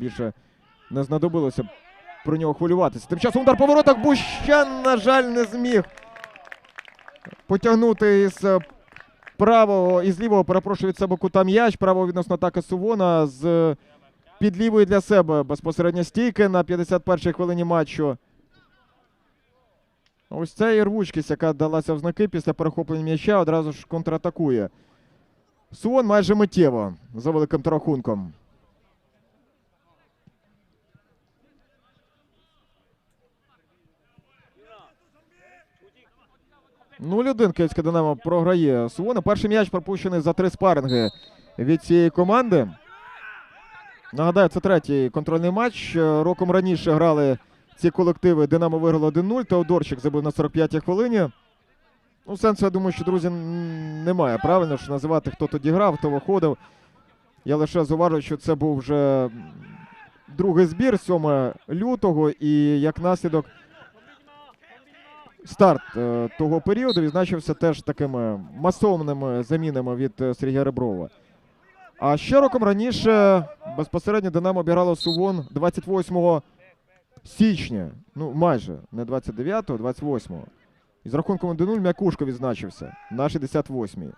більше не знадобилося про нього хвилюватися. Тим часом удар по Бущан, на жаль, не зміг потягнути із е, правого із лівого, перепрошую від себе кута м'яч. Право відносно атаки Сувона з е, під лівої для себе безпосередньо стійки на 51-й хвилині матчу. Ось це і рвучкість, яка далася в знаки після перехоплення м'яча, одразу ж контратакує. Суон майже миттєво за великим рахунком. Ну, один Київське Динамо програє Сувона. Перший м'яч пропущений за три спаринги від цієї команди. Нагадаю, це третій контрольний матч. Е, Роком раніше грали ці колективи. Динамо виграло 1-0. Теодорчик забив на 45-й хвилині. Ну, сенсу, я думаю, що, друзі, немає. Правильно ж називати, хто тоді грав, хто виходив. Я лише зауважу, що це був вже другий збір 7 лютого, і як наслідок старт е, того періоду відзначився теж такими масовними замінами від е, Сергія Реброва. А ще роком раніше безпосередньо Динамо обіграло Сувон 28 січня. Ну, майже не 29-го, 28-го. І з рахунком 1-0 Мякушко відзначився на 68-й.